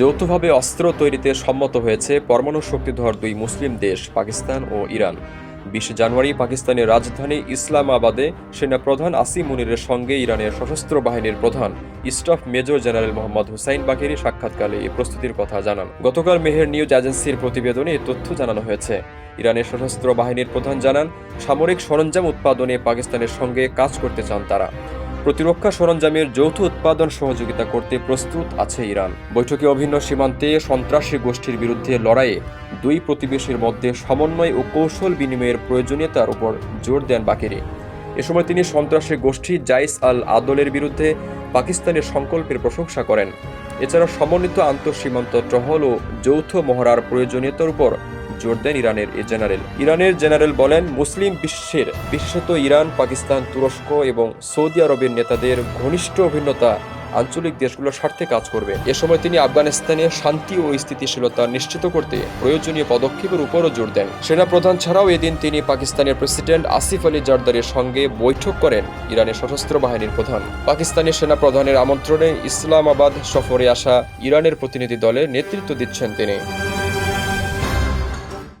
যৌথভাবে অস্ত্র তৈরিতে সম্মত হয়েছে পরমাণু শক্তিধর দুই মুসলিম দেশ, পাকিস্তান ও ইরান। বিশে জানুয়ারি পাকিস্তানের রাজধানী ইসলামাবাদে সেনাপ্রধান আসিম মুনিরের সঙ্গে ইরানের সশস্ত্র বাহিনীর প্রধান, staff major general Mohammad Hossein Bagheri সাক্ষাৎকালে এই প্রস্তুতির কথা জানান। গতকাল মেহের নিউজ এজেন্সির প্রতিবেদনে এই তথ্য জানানো হয়েছে। ইরানের সশস্ত্র বাহিনীর প্রধান জানান, সামরিক সরঞ্জাম উৎপাদনে পাকিস্তানের সঙ্গে কাজ করতে চান তারা। প্রতিরক্ষা সরঞ্জামের যৌথ উৎপাদন সহযোগিতা করতে প্রস্তুত আছে ইরান। বৈঠকে অভিন্ন সীমান্তে সন্ত্রাসী গোষ্ঠীর বিরুদ্ধে লড়াইয়ে দুই প্রতিবেশীর মধ্যে সমন্বয় ও কৌশল বিনিময়ের প্রয়োজনীয়তার উপর জোর দেন বাকেরি। এ সময় তিনি সন্ত্রাসী গোষ্ঠী জাইস আল আদলের বিরুদ্ধে পাকিস্তানের সংকল্পের প্রশংসা করেন। এছাড়া সমন্বিত আন্তঃসীমান্ত টহল ও যৌথ মহড়ার প্রয়োজনীয়তার উপর জোর দেন ইরানের এ জেনারেল। ইরানের জেনারেল বলেন, মুসলিম বিশ্বের, বিশেষত ইরান, পাকিস্তান, তুরস্ক এবং সৌদি আরবের নেতাদের ঘনিষ্ঠ অভিন্নতা আঞ্চলিক দেশগুলোর স্বার্থে কাজ করবে। এ সময় তিনি আফগানিস্তানে শান্তি ও স্থিতিশীলতা নিশ্চিত করতে প্রয়োজনীয় পদক্ষেপের উপরও জোর দেন। সেনাপ্রধান ছাড়াও এদিন তিনি পাকিস্তানের প্রেসিডেন্ট আসিফ আলী জারদারের সঙ্গে বৈঠক করেন ইরানের সশস্ত্র বাহিনীর প্রধান। পাকিস্তানের সেনাপ্রধানের আমন্ত্রণে ইসলামাবাদ সফরে আসা ইরানের প্রতিনিধি দলের নেতৃত্ব দিচ্ছেন তিনি।